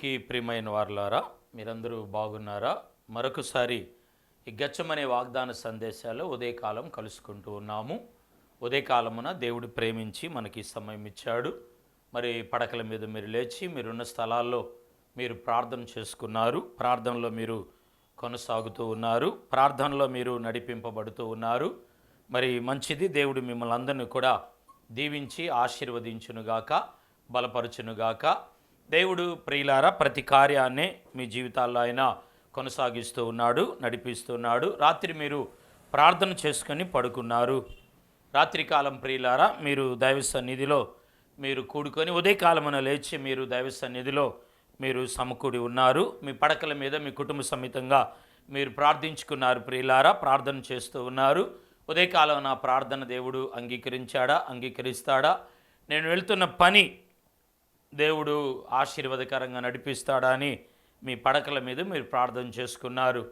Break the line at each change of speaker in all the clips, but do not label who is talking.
దేవునికి ప్రియమైన వారులారా మీరందరూ బాగున్నారా? మరొకసారి ఈ గచ్చమనే వాగ్దాన సందేశాలు ఉదయకాలం కలుసుకుంటూ ఉన్నాము. ఉదయకాలమున దేవుడు ప్రేమించి మనకి సమయం ఇచ్చాడు. మరి పడకల మీద మీరు లేచి మీరున్న స్థలాల్లో మీరు ప్రార్థన చేసుకున్నారు. ప్రార్థనలో మీరు కొనసాగుతూ ఉన్నారు. ప్రార్థనలో మీరు నడిపింపబడుతూ ఉన్నారు. మరి మంచిది దేవుడు మిమ్మల్ని అందరినీ కూడా దీవించి ఆశీర్వదించునుగాక బలపరచునుగాక దేవుడు ప్రియులారా ప్రతి కార్యాన్ని మీ జీవితాల్లో ఆయన కొనసాగిస్తూ ఉన్నాడు నడిపిస్తున్నాడు రాత్రి మీరు ప్రార్థన చేసుకొని పడుకున్నారు. రాత్రికాలం ప్రియులారా మీరు దైవ సన్నిధిలో మీరు కూడుకొని ఉదయకాలమున లేచి మీరు దైవ సన్నిధిలో మీరు సమకూడి ఉన్నారు. మీ పడకల మీద మీ కుటుంబ సమేతంగా మీరు ప్రార్థించుకున్నారు ప్రియులారా ప్రార్థన చేస్తూ ఉన్నారు. ఉదయకాలం నా ప్రార్థన దేవుడు అంగీకరించాడా అంగీకరిస్తాడా? నేను వెళ్తున్న పని దేవుడు ఆశీర్వాదకరంగా నడిపిస్తాడని మీ పడకల మీద మీరు ప్రార్థన చేసుకున్నారు.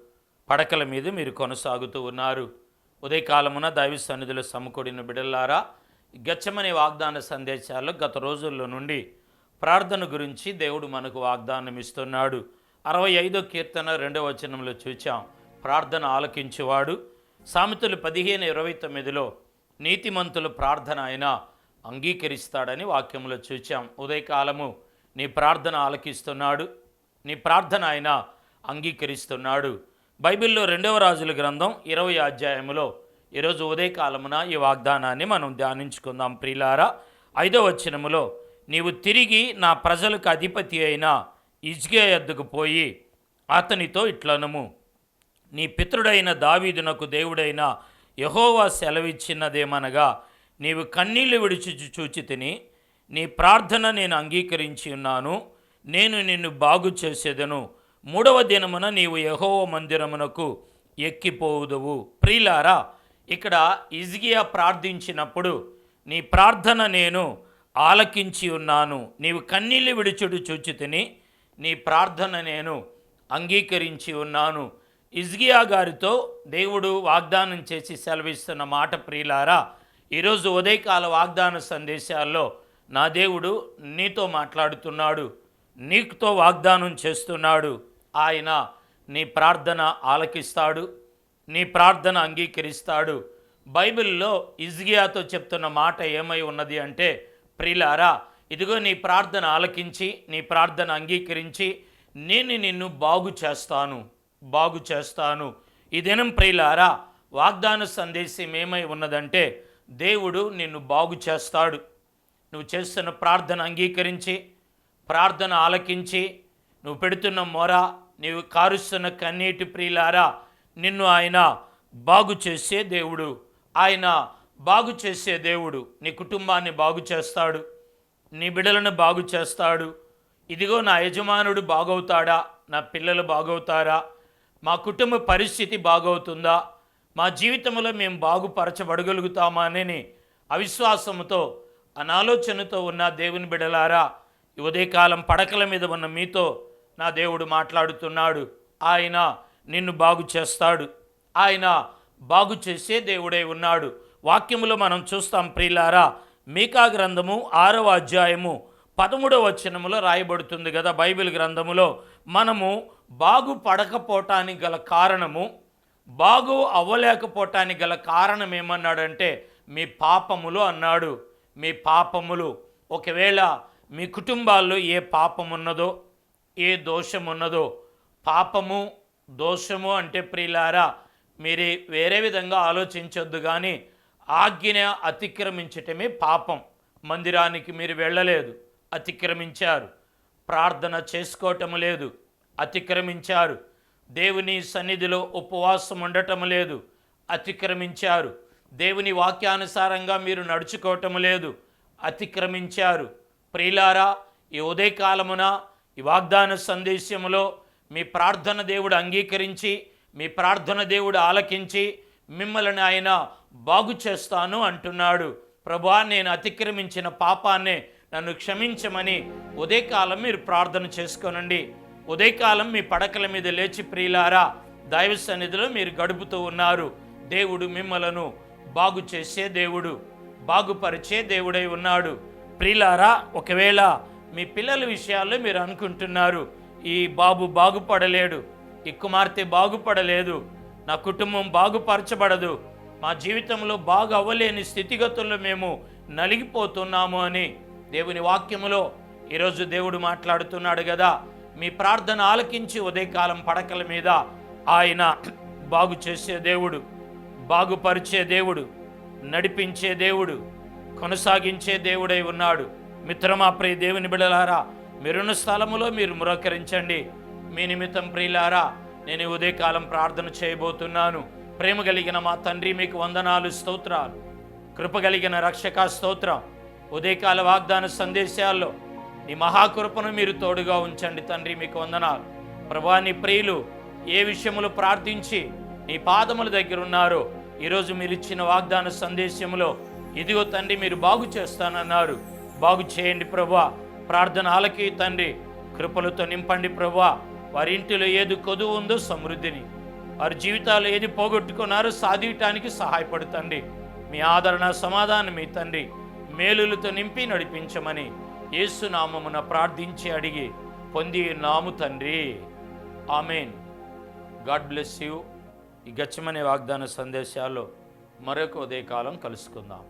పడకల మీద మీరు కొనసాగుతూ ఉన్నారు. ఉదయకాలమున దైవ సన్నిధిలో సమకూడిన బిడల్లారా గచ్చమనే వాగ్దాన సందేశాల్లో గత రోజుల్లో నుండి ప్రార్థన గురించి దేవుడు మనకు వాగ్దానం ఇస్తున్నాడు. అరవై ఐదో కీర్తన రెండవ వచనంలో చూచాం. ప్రార్థన ఆలకించేవాడు. సామెతలు పదిహేను ఇరవై తొమ్మిదిలో నీతిమంతుల ప్రార్థన అయినా అంగీకరిస్తాడని వాక్యంలో చూచాం. ఉదయకాలము నీ ప్రార్థన ఆలకిస్తున్నాడు. నీ ప్రార్థన ఆయన అంగీకరిస్తున్నాడు. బైబిల్లో రెండవ రాజుల గ్రంథం ఇరవై అధ్యాయములో ఈరోజు ఉదయకాలమున ఈ వాగ్దానాన్ని మనం ధ్యానించుకుందాం ప్రియులారా ఐదవ వచనములో నీవు తిరిగి నా ప్రజలకు అధిపతి అయిన ఇజ్గే ఎద్దుకు పోయి అతనితో ఇట్లనము. నీ పితృడైన దావీదునకు దేవుడైన యహోవా సెలవిచ్చినదేమనగా నీవు కన్నీళ్ళు విడిచి చూచి తిని నీ ప్రార్థన నేను అంగీకరించి ఉన్నాను నేను నిన్ను బాగు చేసేదను. మూడవ దినమున నీవు యహోవ మందిరమునకు ఎక్కిపోవుదువు. ప్రియులారా ఇక్కడ ఇజ్గియా ప్రార్థించినప్పుడు నీ ప్రార్థన నేను ఆలకించి ఉన్నాను. నీవు కన్నీళ్ళు విడిచుడు చూచి తిని నీ ప్రార్థన నేను అంగీకరించి ఉన్నాను. ఇజ్గియా గారితో దేవుడు వాగ్దానం చేసి సెలవిస్తున్న మాట ప్రియులారా ఈరోజు ఉదయకాల వాగ్దాన సందేశాల్లో నా దేవుడు నీతో మాట్లాడుతున్నాడు నీకుతో వాగ్దానం చేస్తున్నాడు. ఆయన నీ ప్రార్థన ఆలకిస్తాడు నీ ప్రార్థన అంగీకరిస్తాడు. బైబిల్లో ఇజ్గియాతో చెప్తున్న మాట ఏమై ఉన్నది అంటే ప్రిలారా ఇదిగో నీ ప్రార్థన ఆలకించి నీ ప్రార్థన అంగీకరించి నేను నిన్ను బాగు చేస్తాను బాగు చేస్తాను. ఈ దినం ప్రియులారా వాగ్దాన సందేశం ఏమై ఉన్నదంటే దేవుడు నిన్ను బాగు చేస్తాడు. నువ్వు చేస్తున్న ప్రార్థన అంగీకరించి ప్రార్థన ఆలకించి నువ్వు పెడుతున్న మొర నీవు కారుస్తున్న కన్నీటి ప్రియులారా నిన్ను ఆయన బాగు చేసే దేవుడు. ఆయన బాగు చేసే దేవుడు నీ కుటుంబాన్ని బాగు చేస్తాడు. నీ బిడలను బాగు చేస్తాడు. ఇదిగో నా యజమానుడు బాగవుతాడా? నా పిల్లలు బాగవుతారా? మా కుటుంబ పరిస్థితి బాగవుతుందా? మా జీవితంలో మేము బాగుపరచబడగలుగుతామా అని అవిశ్వాసంతో అనాలోచనతో ఉన్న దేవుని బిడలారా ఉదయకాలం పడకల మీద ఉన్న మీతో నా దేవుడు మాట్లాడుతున్నాడు. ఆయన నిన్ను బాగు చేస్తాడు. ఆయన బాగు చేసే దేవుడే ఉన్నాడు. వాక్యములో మనం చూస్తాం ప్రియులారా మీకా గ్రంథము ఆరవ అధ్యాయము పదమూడవ వచనములో రాయబడుతుంది కదా బైబిల్ గ్రంథములో. మనము బాగుపడకపోవటానికి గల కారణము బాగు అవ్వలేకపోవటానికి గల కారణం ఏమన్నాడంటే మీ పాపములు అన్నాడు. మీ పాపములు ఒకవేళ మీ కుటుంబాల్లో ఏ పాపం ఉన్నదో ఏ దోషం ఉన్నదో పాపము దోషము అంటే ప్రియులారా మీరు వేరే విధంగా ఆలోచించొద్దు కానీ ఆజ్ఞ అతిక్రమించటమే పాపం. మందిరానికి మీరు వెళ్ళలేదు అతిక్రమించారు. ప్రార్థన చేసుకోవటం లేదు అతిక్రమించారు. దేవుని సన్నిధిలో ఉపవాసం ఉండటం లేదు అతిక్రమించారు. దేవుని వాక్యానుసారంగా మీరు నడుచుకోవటం లేదు అతిక్రమించారు. ప్రియులారా ఈ ఉదయకాలమున ఈ వాగ్దాన సందేశములో మీ ప్రార్థన దేవుడు అంగీకరించి మీ ప్రార్థన దేవుడు ఆలకించి మిమ్మల్ని ఆయన బాగు చేస్తాను అంటున్నాడు. ప్రభా నేను అతిక్రమించిన పాపాన్నే నన్ను క్షమించమని ఉదయకాలం మీరు ప్రార్థన చేసుకోనండి. ఉదయకాలం మీ పడకల మీద లేచి ప్రియులారా దైవ సన్నిధిలో మీరు గడుపుతూ ఉన్నారు. దేవుడు మిమ్మలను బాగు చేసే దేవుడు బాగుపరిచే దేవుడై ఉన్నాడు. ప్రియులారా ఒకవేళ మీ పిల్లల విషయాల్లో మీరు అనుకుంటున్నారు ఈ బాబు బాగుపడలేడు ఈ కుమార్తె బాగుపడలేదు నా కుటుంబం బాగుపరచబడదు మా జీవితంలో బాగు అవ్వలేని స్థితిగతుల్లో మేము నలిగిపోతున్నాము అని దేవుని వాక్యములో ఈరోజు దేవుడు మాట్లాడుతున్నాడు కదా. మీ ప్రార్థన ఆలకించి ఉదయకాలం పడకల మీద ఆయన బాగు చేసే దేవుడు బాగుపరిచే దేవుడు నడిపించే దేవుడు కొనసాగించే దేవుడై ఉన్నాడు. మిత్రమా ప్రియ దేవుని బిడలారా మీరున్న స్థలములో మీరు మురకరించండి. మీ నిమిత్తం ప్రియులారా నేను ఉదయకాలం ప్రార్థన చేయబోతున్నాను. ప్రేమ కలిగిన మా తండ్రి మీకు వందనాలు స్తోత్రాలు. కృప కలిగిన రక్షక స్తోత్రం. ఉదయకాల వాగ్దాన సందేశాల్లో నీ మహాకృపను మీరు తోడుగా ఉంచండి తండ్రి. మీకు వందనాలు. ప్రభా నీ ప్రియులు ఏ విషయములు ప్రార్థించి నీ పాదముల దగ్గర ఉన్నారో ఈరోజు మీరు ఇచ్చిన వాగ్దాన సందేశంలో ఇదిగో తండ్రి మీరు బాగు చేస్తానన్నారు. బాగు చేయండి ప్రభా. ప్రార్థన ఆలకి తండ్రి కృపలతో నింపండి ప్రభా. వారి ఇంటిలో ఏది కొదువు ఉందో సమృద్ధిని. వారి జీవితాలు ఏది పోగొట్టుకున్నారో సాధించటానికి సహాయపడుతండి మీ ఆదరణ సమాధానం మీ తండ్రి. మేలులతో నింపి నడిపించమని యేసునామమున ప్రార్థించి అడిగి పొంది నాము తండ్రి. ఆమెన్. God bless you. ఈ గచ్చమనే వాగ్దాన సందేశాల్లో మరొక ఉదయకాలం కలుసుకుందాం.